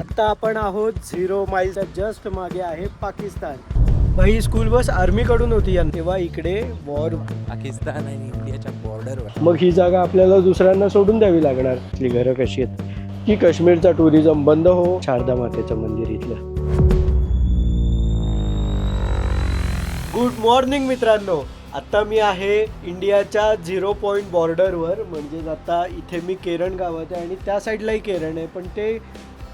आता आपण आहोत झिरो माईलच्या जस्ट मागे आहे पाकिस्तान. भाई स्कूल बस आर्मी कडून होती तेव्हा इकडे वॉर पाकिस्तान आणि इंडियाच्या बॉर्डरवर मग ही जागा आपल्याला दुसऱ्यांना सोडून द्यावी लागणार. आपली घरं कशी आहेत? की काश्मीरचा टुरिझम बंद हो? शारदा मातेचं मंदिर इथलं. गुड मॉर्निंग मित्रांनो. आता मी आहे इंडियाच्या झिरो पॉईंट बॉर्डरवर म्हणजेच आता इथे मी केरण गावात आहे आणि त्या साईडलाही केरण आहे. पण ते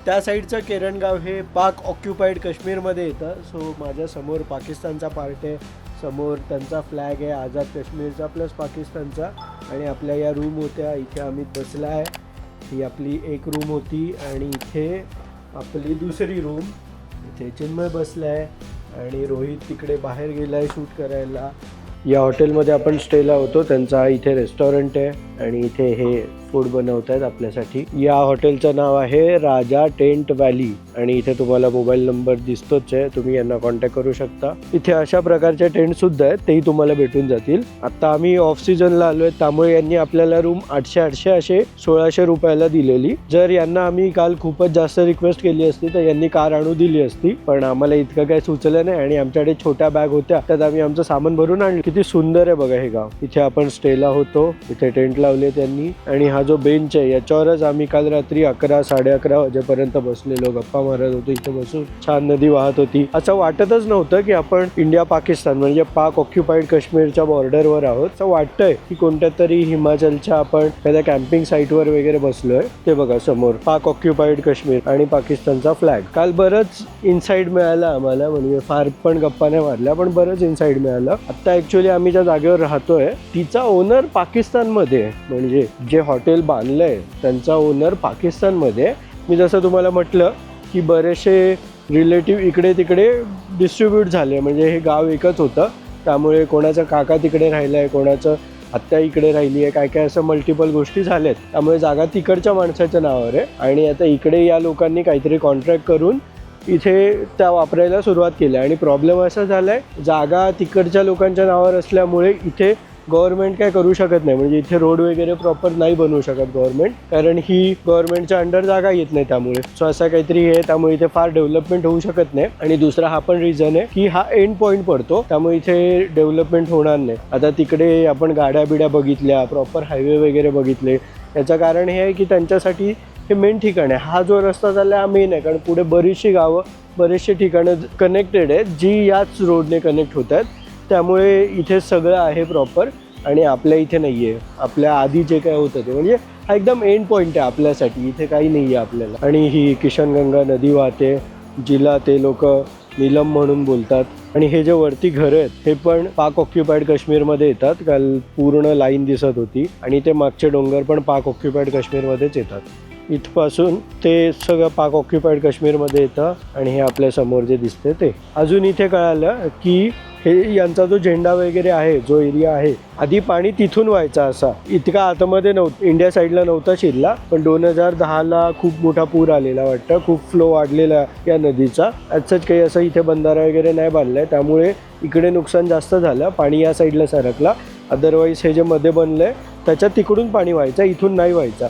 त्या साईडचं केरणगाव हे पाक ऑक्युपाईड काश्मीरमध्ये येतं. सो माझ्यासमोर पाकिस्तानचा पार्ट आहे. समोर त्यांचा फ्लॅग आहे आझाद काश्मीरचा प्लस पाकिस्तानचा. आणि आपल्या या रूम होत्या इथे आम्ही बसला आहे ही आपली एक रूम होती आणि इथे आपली दुसरी रूम इथे चिन्मय बसला आहे आणि रोहित तिकडे बाहेर गेला आहे शूट करायला. या हॉटेलमध्ये आपण स्टेला होतो. त्यांचा इथे रेस्टॉरंट आहे. आणि इथे हे फूड बनवत आहेत आपल्यासाठी. या हॉटेलचं नाव आहे राजा टेंट व्हॅली. आणि इथे तुम्हाला मोबाईल नंबर दिसतोच आहे. तुम्ही यांना कॉन्टॅक्ट करू शकता. इथे अशा प्रकारचे टेंट सुद्धा आहेत. तेही तुम्हाला भेटून जातील. आता आम्ही ऑफ सीझनला आलोय. त्यामुळे यांनी आपल्याला रूम आठशे आठशे असे सोळाशे रुपयाला दिलेली. जर यांना आम्ही काल खूपच जास्त रिक्वेस्ट केली असती तर यांनी कार आणू दिली असती. पण आम्हाला इतकं काही सुचलं नाही आणि आमच्याकडे छोट्या बॅग होत्या. त्यात आम्ही आमचं सामान भरून आणलं. किती सुंदर आहे बघा हे गाव. इथे आपण स्टेला होतो. इथे टेंटला लावले त्यांनी. आणि हा जो बेंच आहे याच्यावरच आम्ही काल रात्री अकरा साडे अकरा वाजेपर्यंत बसलेलो. गप्पा मारत होतो इथे बसून छान नदी वाहत होती. असं वाटतच नव्हतं की आपण इंडिया पाकिस्तान म्हणजे पाक ऑक्युपाईड काश्मीरच्या बॉर्डरवर आहोत. असं वाटतंय की कोणत्या तरी हिमाचलच्या आपण एखाद्या कॅम्पिंग साईटवर वगैरे बसलोय. ते बघा समोर पाक ऑक्युपाईड काश्मीर आणि पाकिस्तानचा फ्लॅग काल बरंच इनसाईड मिळाला आम्हाला म्हणजे फार पण गप्पा नाही मारल्या पण बरंच इनसाईड मिळालं. आता ऍक्च्युली आम्ही ज्या जागेवर राहतोय तिचा ओनर पाकिस्तानमध्ये म्हणजे जे हॉटेल बांधलंय त्यांचा ओनर पाकिस्तानमध्ये. मी जसं तुम्हाला म्हटलं की बरेचसे रिलेटिव्ह इकडे तिकडे डिस्ट्रीब्यूट झाले. म्हणजे हे गाव एकच होतं. त्यामुळे कोणाचं काका तिकडे राहिलं आहे कोणाचं आत्या इकडे राहिली आहे काय काय असं मल्टिपल गोष्टी झाल्यात. त्यामुळे जागा तिकडच्या माणसाच्या नावावर आहे. आणि आता इकडे या लोकांनी काहीतरी कॉन्ट्रॅक्ट करून इथे त्या वापरायला सुरुवात केली. आणि प्रॉब्लेम असा झाला आहे जागा तिकडच्या लोकांच्या नावावर असल्यामुळे इथे गव्हर्नमेंट काय करू शकत नाही. म्हणजे इथे रोड वगैरे प्रॉपर नाही बनवू शकत गव्हर्नमेंट. कारण ही गव्हर्नमेंटच्या अंडर जागा येत नाही त्यामुळे. सो असं काहीतरी आहे. त्यामुळे इथे फार डेव्हलपमेंट होऊ शकत नाही. आणि दुसरा हा पण रिझन आहे की हा एंड पॉईंट पडतो. त्यामुळे इथे डेव्हलपमेंट होणार नाही. आता तिकडे आपण गाड्या बिड्या बघितल्या प्रॉपर हायवे वगैरे बघितले. याचं कारण हे आहे की त्यांच्यासाठी हे मेन ठिकाण आहे. हा जो रस्ता चालला हा मेन आहे. कारण पुढे बरीचशी गावं बरेचशी ठिकाणं कनेक्टेड आहेत जी याच रोडने कनेक्ट होत आहेत. त्यामुळे इथे सगळं आहे प्रॉपर आणि आपल्या इथे नाही आहे आपल्या आधी जे काय होतं ते म्हणजे हा एकदम एंड पॉईंट आहे आपल्यासाठी. इथे काही नाही आहे आपल्याला. आणि ही किशनगंगा नदी वाहते जिला ते लोक नीलम म्हणून बोलतात. आणि हे जे वरती घरं आहेत हे पण पाक ऑक्युपाईड काश्मीरमध्ये येतात. काल पूर्ण लाईन दिसत होती. आणि ते मागचे डोंगर पण पाक ऑक्युपाईड काश्मीरमध्येच येतात. इथपासून ते सगळं पाक ऑक्युपाईड काश्मीरमध्ये येतं आणि हे आपल्यासमोर जे दिसते ते. अजून इथे कळालं की हे यांचा जो झेंडा वगैरे आहे जो एरिया आहे आधी पाणी तिथून व्हायचा असा. इतका आतमध्ये नव्हतं इंडिया साईडला नव्हता शिरला पण दोन हजार दहाला खूप मोठा पूर आलेला वाटतं. खूप फ्लो वाढलेला या नदीचा. सच काही असं इथे बंधारा वगैरे नाही बांधलाय. त्यामुळे इकडे नुकसान जास्त झालं. पाणी या साईडला सरकला. अदरवाईज हे जे मध्ये बनलंय त्याच्यात तिकडून पाणी व्हायचं इथून नाही व्हायचा.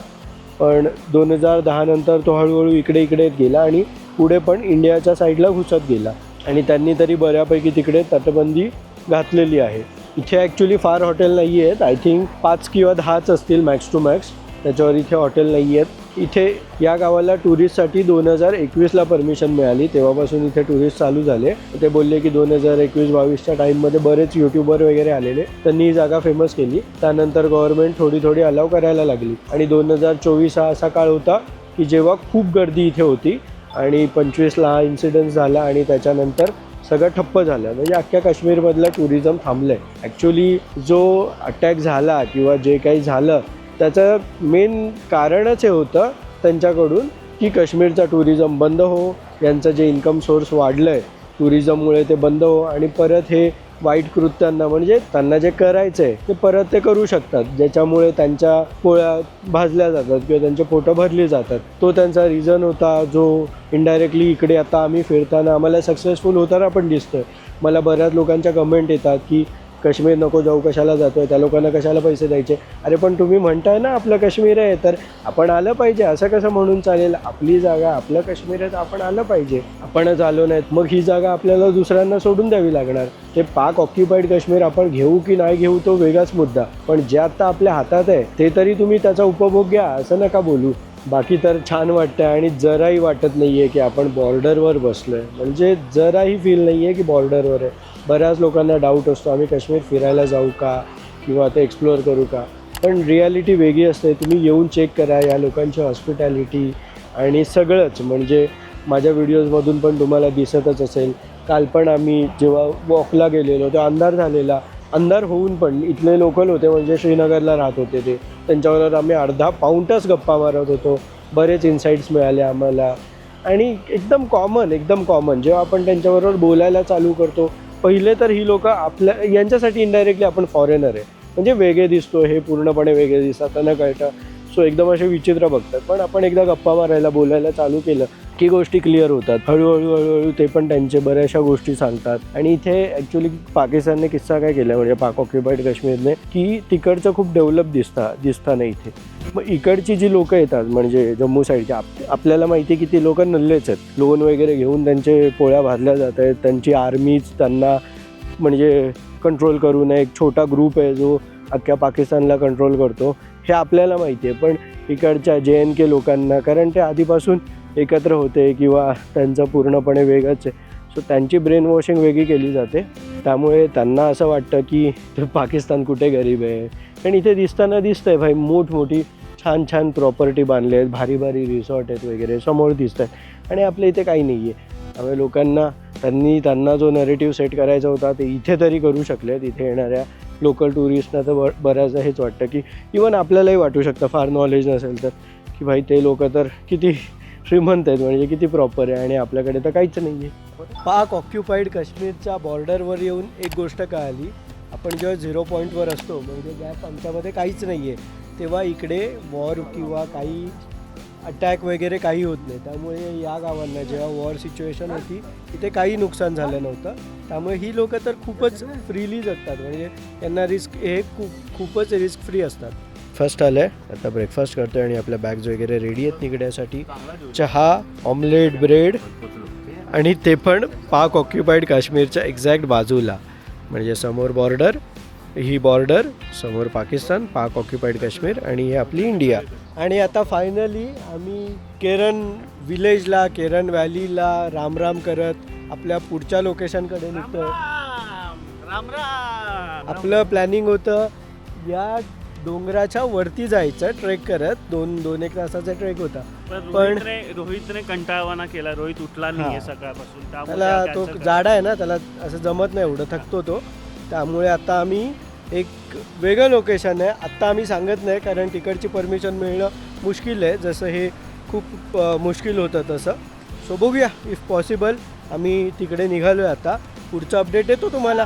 पण दोन हजार दहा नंतर तो हळूहळू इकडे इकडे गेला आणि पुढे पण इंडियाच्या साईडला घुसत गेला. आणि त्यांनी तरी बऱ्यापैकी तिकडे तटबंदी घातलेली आहे. इथे ॲक्च्युली फार हॉटेल नाही आहेत. आय थिंक पाच किंवा दहाच असतील मॅक्स टू मॅक्स त्याच्यावर इथे हॉटेल नाही आहेत. इथे या गावाला टुरिस्टसाठी दोन हजार एकवीसला परमिशन मिळाली. तेव्हापासून इथे टुरिस्ट चालू झाले. ते बोलले की दोन हजार एकवीस बावीसच्या टाईममध्ये बरेच यूट्यूबर वगैरे आलेले. त्यांनी ही जागा फेमस केली. त्यानंतर गव्हर्नमेंट थोडी थोडी अलाव करायला लागली. आणि दोन हजार चोवीस हा असा काळ होता की जेव्हा खूप गर्दी इथे होती आणि पंचवीसला हा इन्सिडन्स झाला आणि त्याच्यानंतर सगळं ठप्प झालं. म्हणजे अख्ख्या काश्मीरमधलं टुरिझम थांबलं आहे ॲक्च्युली जो अटॅक झाला किंवा जे काही झालं त्याचं मेन कारणच हे होतं त्यांच्याकडून की काश्मीरचा टुरिझम बंद हो यांचं जे इन्कम सोर्स वाढलं आहे टुरिझममुळे ते बंद हो आणि परत हे वाईट कृत्यांना म्हणजे त्यांना जे करायचं आहे ते परत ते करू शकतात. ज्याच्यामुळे त्यांच्या पोळ्या भाजल्या जातात किंवा त्यांचे पोटं भरली जातात. तो त्यांचा रिझन होता जो इनडायरेक्टली इकडे आता आम्ही फिरताना आम्हाला सक्सेसफुल होताना पण दिसतोय. मला बऱ्याच लोकांच्या कमेंट येतात की काश्मीर नको जाऊ कशाला जातो आहे त्या लोकांना कशाला पैसे द्यायचे? अरे पण तुम्ही म्हणताय ना आपलं काश्मीर आहे तर आपण आलं पाहिजे असं कसं म्हणून चालेल? आपली जागा आपलं काश्मीर आहे तर आपण आलं पाहिजे. आपणच आलो नाहीत मग ही जागा आपल्याला दुसऱ्यांना सोडून द्यावी लागणार. ते पाक ऑक्युपाईड काश्मीर आपण घेऊ की नाही घेऊ तो वेगळाच मुद्दा. पण जे आत्ता आपल्या हातात आहे ते तरी तुम्ही त्याचा उपभोग घ्या असं नका बोलू. बाकी तर छान वाटतं आहे आणि जराही वाटत नाही आहे की आपण बॉर्डरवर बसलो आहे म्हणजे जराही फील नाही आहे की बॉर्डरवर आहे. बऱ्याच लोकांना डाऊट असतो आम्ही काश्मीर फिरायला जाऊ का? किंवा ते एक्सप्लोअर करू का? पण रियालिटी वेगळी असते. तुम्ही येऊन चेक करा या लोकांची हॉस्पिटॅलिटी आणि सगळंच. म्हणजे माझ्या व्हिडिओजमधून पण तुम्हाला दिसतच असेल. काल पण आम्ही जेव्हा वॉकला गेलेलो तेव्हा अंधार झालेला. अंधार होऊन पण इथले लोकल होते म्हणजे श्रीनगरला राहत होते ते. त्यांच्याबरोबर आम्ही अर्धा पाऊंटच गप्पा मारत होतो. बरेच इन्साईट्स मिळाले आम्हाला. आणि एकदम कॉमन एकदम कॉमन जेव्हा आपण त्यांच्याबरोबर बोलायला चालू करतो पहिले तर ही लोक आपल्या यांच्यासाठी इनडायरेक्टली आपण फॉरेनर आहे. म्हणजे वेगळे दिसतो हे पूर्णपणे वेगळे दिसतात त्यांना कळतं. सो एकदम असे विचित्र बघतात. पण आपण एकदा गप्पा मारायला बोलायला चालू केलं की गोष्टी क्लिअर होतात. हळूहळू हळूहळू ते पण त्यांचे बऱ्याचशा गोष्टी सांगतात. आणि इथे ॲक्च्युली पाकिस्तानने किस्सा काय केला म्हणजे पाक ऑक्युपाईड काश्मीरने की तिकडचं खूप डेव्हलप दिसता दिसता नाही इथे. मग इकडची जी लोकं येतात म्हणजे जम्मू साईडची आप आपल्याला माहिती आहे की ती लोकं नल्लेच आहेत. लोन वगैरे घेऊन त्यांचे पोळ्या भाजल्या जात आहेत. त्यांची आर्मीज त्यांना म्हणजे कंट्रोल करू नये. एक छोटा ग्रुप आहे जो अख्ख्या पाकिस्तानला कंट्रोल करतो. हे आपल्याला माहिती आहे. पण इकडच्या जे एन के लोकांना कारण ते आधीपासून एकत्र होते किंवा त्यांचं पूर्णपणे वेगळंच आहे. सो त्यांची ब्रेन वॉशिंग वेगळी केली जाते. त्यामुळे त्यांना असं वाटतं की पाकिस्तान कुठे गरीब आहे? आणि इथे दिसताना दिसतं आहे भाई मोठमोठी छान छान प्रॉपर्टी बांधले आहेत भारी भारी रिसॉर्ट आहेत वगैरे समोर दिसत आहेत आणि आपल्या इथे काही नाही आहे त्यामुळे लोकांना त्यांनी त्यांना जो नरेटिव्ह सेट करायचा होता ते इथे तरी करू शकले इथे येणाऱ्या लोकल टुरिस्टना तर ब बऱ्याचदा हेच वाटतं की इवन आपल्यालाही वाटू शकतं फार नॉलेज नसेल तर. की भाई ते लोक तर किती श्रीमंत आहेत म्हणजे किती प्रॉपर आहे आणि आपल्याकडे तर काहीच नाही आहे पाक ऑक्युपाईड काश्मीरच्या बॉर्डरवर येऊन एक गोष्ट कळाली. आपण जेव्हा झिरो पॉईंटवर असतो म्हणजे गॅप आमच्यामध्ये काहीच नाही आहे तेव्हा इकडे वॉर किंवा काही अटॅक वगैरे काही होत नाही. त्यामुळे या गावांना जेव्हा वॉर सिच्युएशन होती तिथे काही नुकसान झालं नव्हतं. त्यामुळे ही लोकं तर खूपच फ्रीली जगतात. म्हणजे त्यांना रिस्क हे खूप खूपच रिस्क फ्री असतात. फर्स्ट आलं आहे आता ब्रेकफास्ट करतो आणि आपल्या बॅग्स वगैरे रेडी आहेत निघण्यासाठी. चहा ऑमलेट ब्रेड आणि ते पण पाक ऑक्युपाईड काश्मीरच्या एक्झॅक्ट बाजूला. म्हणजे समोर बॉर्डर ही बॉर्डर समोर पाकिस्तान पाक ऑक्युपाईड काश्मीर आणि ही आपली इंडिया. आणि आता फायनली आम्ही केरन विलेजला केरन व्हॅलीला राम राम करत आपल्या पुढच्या लोकेशनकडे राम आपलं प्लॅनिंग होतं या डोंगराच्या वरती जायचं ट्रेक करत दोन दोन एक तासाचा ट्रेक होता. पण रोहितने कंटाळवाना केला. रोहित उठला नाहीये हा. सकाळपासून. त्याला तो. जाडा आहे ना त्याला असं जमत नाही एवढं थकतो तो. त्यामुळे आता आम्ही एक वेगळं लोकेशन आहे. आत्ता आम्ही सांगत नाही कारण तिकडची परमिशन मिळणं मुश्किल आहे. जसं हे खूप मुश्किल होतं तसं. सो बघूया इफ पॉसिबल आम्ही तिकडे निघालो आहे आता. पुढचा अपडेट येतो तुम्हाला.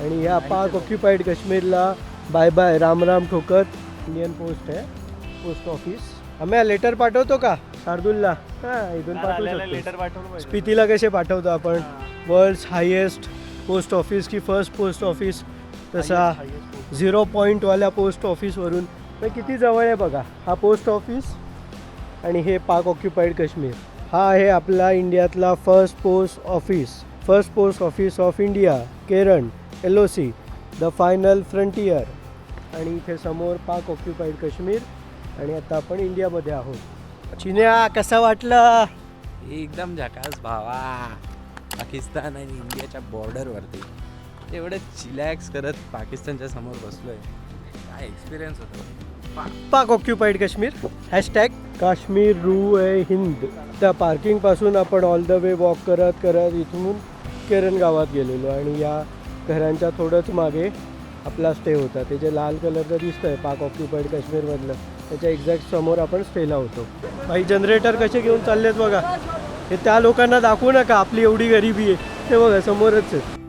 आणि ह्या पाक ऑक्युपाईड काश्मीरला बाय बाय राम राम ठोकत. इंडियन पोस्ट आहे पोस्ट ऑफिस आम्ही लेटर पाठवतो का? शार्दूलला. हां इथून पाठवू शकतो. लेटर पाठवलं. स्पितीला कसे पाठवतो आपण? हा. वर्ल्ड हायेस्ट पोस्ट ऑफिस की फर्स्ट पोस्ट ऑफिस तसा. झिरो पॉईंटवाल्या पोस्ट ऑफिसवरून तर किती जवळ आहे बघा? हा पोस्ट ऑफिस आणि हे पाक ऑक्युपाईड काश्मीर. हा आहे आपला इंडियातला first post office first post office of India Keran L O C the final frontier आणि इथे समोर पाक ऑक्युपाईड काश्मीर आणि आता आपण इंडियामध्ये आहोत. चिन्या कसा वाटला? एकदम झकास भावा. पाकिस्तान आणि इंडियाच्या बॉर्डरवरती एवढं चिलॅक्स करत पाकिस्तानच्या समोर बसलोय. काय एक्सपिरियन्स होतो? पाक. ऑक्युपाईड काश्मीर. हॅशटॅग काश्मीर रू ए हिंद. त्या पार्किंगपासून आपण ऑल द वे वॉक करत करत इथून केरन गावात गेलेलो आणि या घरांच्या थोडंच मागे आपला स्टे होता. ते जे लाल कलरचं दिसतं आहे पाक ऑक्युपाईड काश्मीरमधलं त्याच्या एक्झॅक्ट समोर आपण स्टेला होतो. काही जनरेटर कसे घेऊन चाललेत बघा. हे त्या लोकांना दाखवू नका आपली एवढी गरिबी आहे. ते बघा समोरच आहे.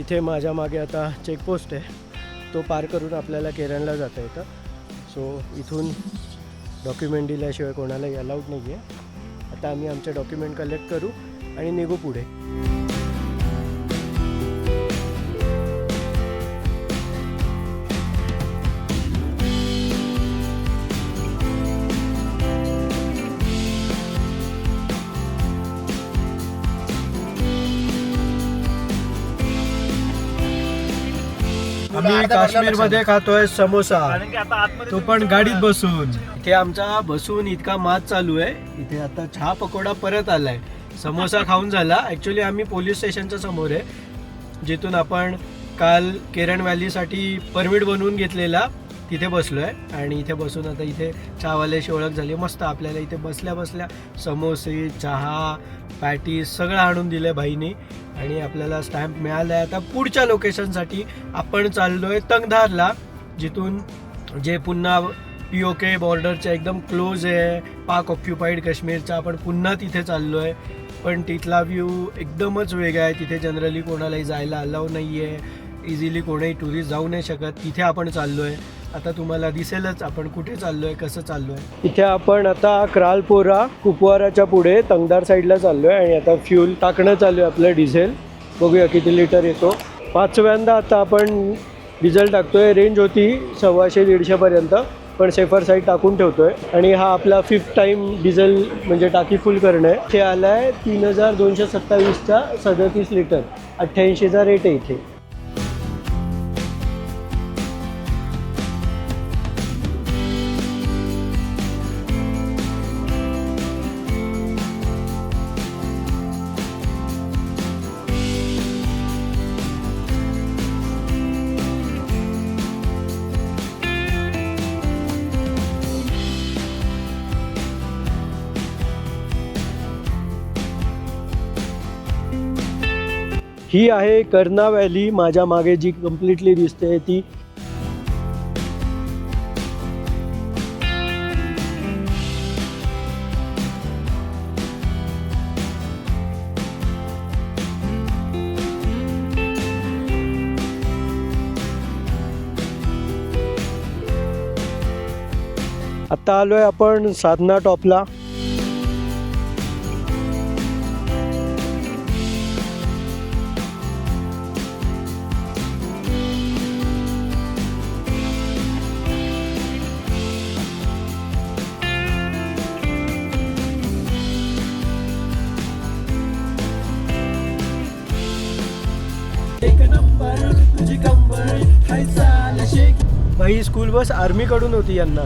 इथे माझ्या मागे आता चेकपोस्ट आहे. तो पार करून आपल्याला केरळला जाता येतं. सो इथून डॉक्युमेंट दिल्याशिवाय कोणालाही अलाउड नाही आहे आता आम्ही आमचे डॉक्युमेंट कलेक्ट करू आणि निघू पुढे. आम्ही काश्मीरमध्ये खातोय समोसा. कारण तो पण गाडीत बसून. इथे आमचा बसून इतका मात चालू आहे. इथे आता चहा पकोडा परत आलाय. समोसा खाऊन झाला. ऍक्च्युली आम्ही पोलीस स्टेशनच्या समोर आहे जिथून आपण काल केरन व्हॅलीसाठी परमिट बनवून घेतलेला. तिथे बसलो आहे आणि इथे बसून आता इथे चहावाल्याशी ओळख झाली. मस्त आपल्याला इथे बसल्या बसल्या समोसे चहा पॅटीस सगळं आणून दिलं भाईनी आणि आपल्याला स्टॅम्प मिळाला आहे आता पुढच्या लोकेशनसाठी आपण चाललो आहे तंगधारला जिथून जे पुन्हा पी ओ के बॉर्डरच्या एकदम क्लोज आहे पाक ऑक्युपाईड काश्मीरचा. आपण पुन्हा तिथे चाललो आहे पण तिथला व्ह्यू एकदमच वेगळा आहे. तिथे जनरली कोणालाही जायला अलाव नाही आहे इझिली कोणीही टुरिस्ट जाऊ नाही शकत. तिथे आपण चाललो आहे आता तुम्हाला दिसेलच आपण कुठे चाललो आहे कसं चाललो आहे इथे आपण आता क्रालपोरा कुपवाराच्या पुढे तंगदार साईडला चाललो आहे आणि आता फ्यूल टाकणं चालू आहे आपलं डिझेल. बघूया किती लिटर येतो. पाचव्यांदा आता आपण डिझेल टाकतोय. रेंज होती सव्वाशे दीडशेपर्यंत पण सेफर साईड टाकून ठेवतोय. आणि हा आपला फिफ्थ टाईम डिझेल म्हणजे टाकी फुल करणं आहे. ते आलं आहे तीन हजार दोनशे सत्तावीसचा सदतीस लिटर. अठ्ठ्याऐंशीचा रेट आहे इथे. ही आहे कर्ना व्हॅली. माझ्या मागे जी कम्प्लिटली दिसते ती. आता आलोय आपण साधना टॉपला. स्कूल बस आर्मीकडून होती यांना.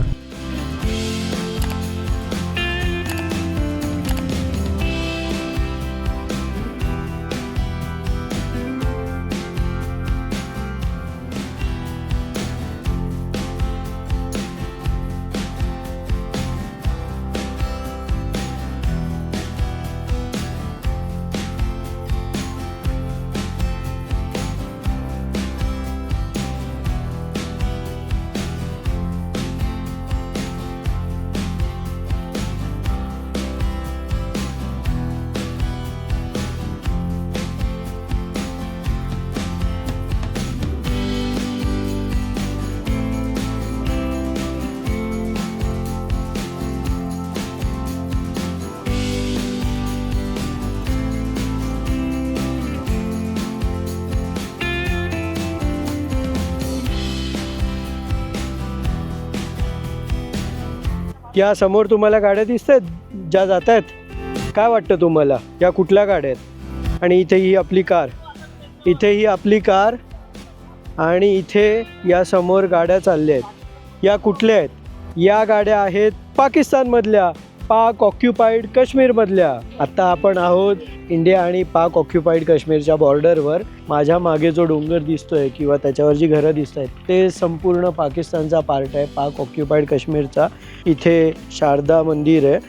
या समोर तुम्हाला गाड्या दिसत आहेत ज्या जात आहेत काय वाटतं तुम्हाला? या कुठल्या गाड्या आहेत? आणि इथे ही आपली कार. इथे ही आपली कार आणि इथे या समोर गाड्या चालल्या आहेत. या कुठल्या आहेत? या गाड्या आहेत पाकिस्तानमधल्या. पाक ऑक्युपाईड काश्मीरमधल्या. आत्ता आपण आहोत इंडिया आणि पाक ऑक्युपाईड काश्मीरच्या बॉर्डरवर. माझ्या मागे जो डोंगर दिसतोय किंवा त्याच्यावर जी घरं दिसत आहेत ते संपूर्ण पाकिस्तानचा पार्ट आहे. पाक ऑक्युपाईड काश्मीरचा. इथे शारदा मंदिर आहे.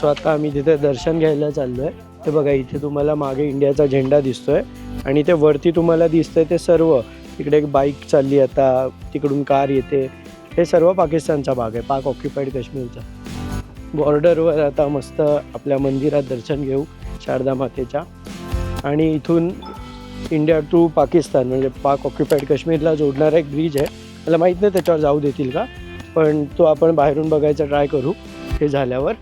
सो आता आम्ही तिथे दर्शन घ्यायला चाललो आहे ते बघा इथे तुम्हाला मागे इंडियाचा झेंडा दिसतोय. आणि ते वरती तुम्हाला दिसतंय ते सर्व. तिकडे एक बाईक चालली आता. तिकडून कार येते. हे सर्व पाकिस्तानचा भाग आहे. पाक ऑक्युपाईड काश्मीरचा. बॉर्डरवर आता मस्त आपल्या मंदिरात दर्शन घेऊ शारदा मातेच्या. आणि इथून इंडिया टू पाकिस्तान म्हणजे पाक ऑक्युपाईड काश्मीरला जोडणारा एक ब्रिज आहे. मला माहीत नाही त्याच्यावर जाऊ देतील का पण तो आपण बाहेरून बघायचा ट्राय करू हे झाल्यावर.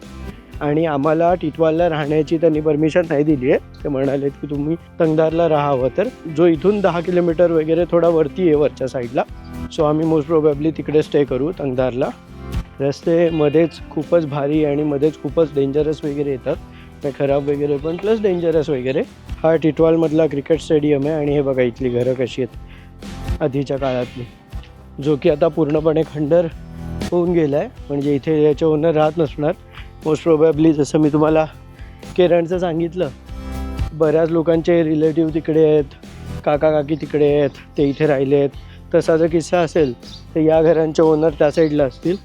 आणि आम्हाला टिटवालला राहण्याची त्यांनी परमिशन नाही दिली आहे. ते म्हणाले की तुम्ही तंगदारला राहावं तर. जो इथून दहा किलोमीटर वगैरे थोडा वरती आहे वरच्या साईडला सो आम्ही मोस्ट प्रोबॅबली तिकडे स्टे करू तंगदारला. रस्ते मध्येच खूपच भारी आणि मध्येच खूपच डेंजरस वगैरे येतात. ते खराब वगैरे पण प्लस डेंजरस वगैरे. हा टिटवालमधला क्रिकेट स्टेडियम आहे आणि हे बघा इथली घरं कशी आहेत. आधीच्या काळातली. जो की आता पूर्णपणे खंडर होऊन गेला आहे म्हणजे इथे याचे ओनर राहत नसणार. मोस्ट प्रोबॅबली जसं मी तुम्हाला केरळचं सांगितलं. बऱ्याच लोकांचे रिलेटिव्ह तिकडे आहेत. काका काकी तिकडे आहेत. ते इथे राहिले आहेत. तसा जर किस्सा असेल तर या घरांचे ओनर त्या साईडला असतील.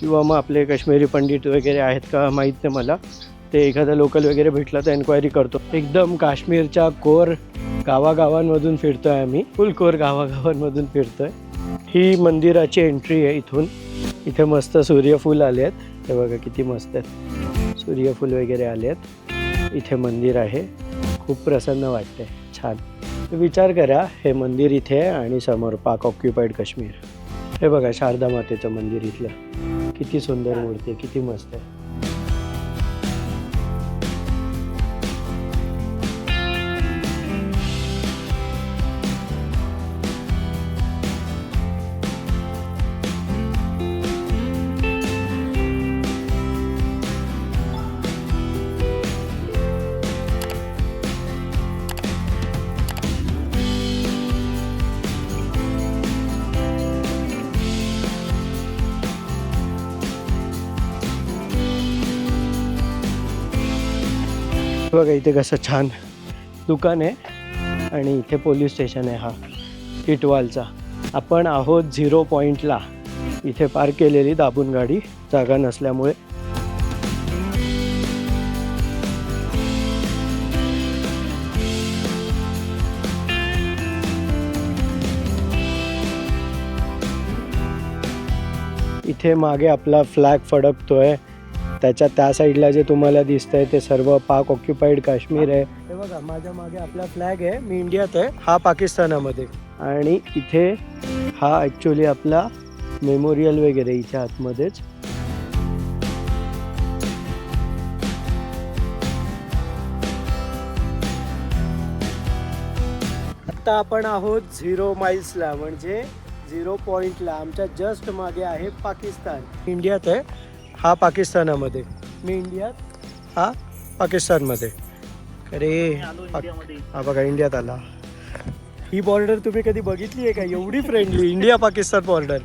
किंवा मग आपले काश्मीरी पंडित वगैरे आहेत का माहीत नाही मला. ते एखादा लोकल वगैरे भेटला तर एन्क्वायरी करतो. एकदम काश्मीरच्या कोर गावागावांमधून फिरतो आहे आम्ही. फुल कोर गावागावांमधून फिरतो आहे ही मंदिराची एंट्री आहे इथून. इथे मस्त सूर्यफूल आले आहेत. हे बघा किती मस्त आहेत. सूर्यफूल वगैरे आले आहेत. इथे मंदिर आहे. खूप प्रसन्न वाटते छान. विचार करा हे मंदिर इथे आहे आणि समोर पाक ऑक्युपाईड काश्मीर. हे बघा शारदा मातेचं मंदिर इथलं. किती सुंदर मूर्ती आहे किती मस्त आहे. बघा इथे कसं छान दुकान आहे. आणि इथे पोलीस स्टेशन आहे हा टिटवालचा आपण आहोत झिरो पॉईंटला इथे पार्क केलेली दाबून गाडी जागा नसल्यामुळे. इथे मागे आपला फ्लॅग फडकतोय. त्याच्या त्या साईडला जे तुम्हाला दिसतंय ते सर्व पाक ऑक्युपाईड काश्मीर आहे. हे बघा माझ्या मागे आपला फ्लॅग आहे मी इंडियात आहे हा पाकिस्तानामध्ये. आणि इथे हा ॲक्च्युली आपला मेमोरियल वगैरे इथे आतमध्येच. आता आपण आहोत झिरो माइल्सला म्हणजे झिरो पॉईंटला आमच्या जस्ट मागे आहे पाकिस्तान. इंडियात आहे. हा पाकिस्तानामध्ये. मी इंडियात? हा? पाकिस्तानमध्ये. अरे पाक- हा बघा इंडियात आला. ही बॉर्डर तुम्ही कधी बघितली आहे का? एवढी फ्रेंडली इंडिया पाकिस्तान बॉर्डर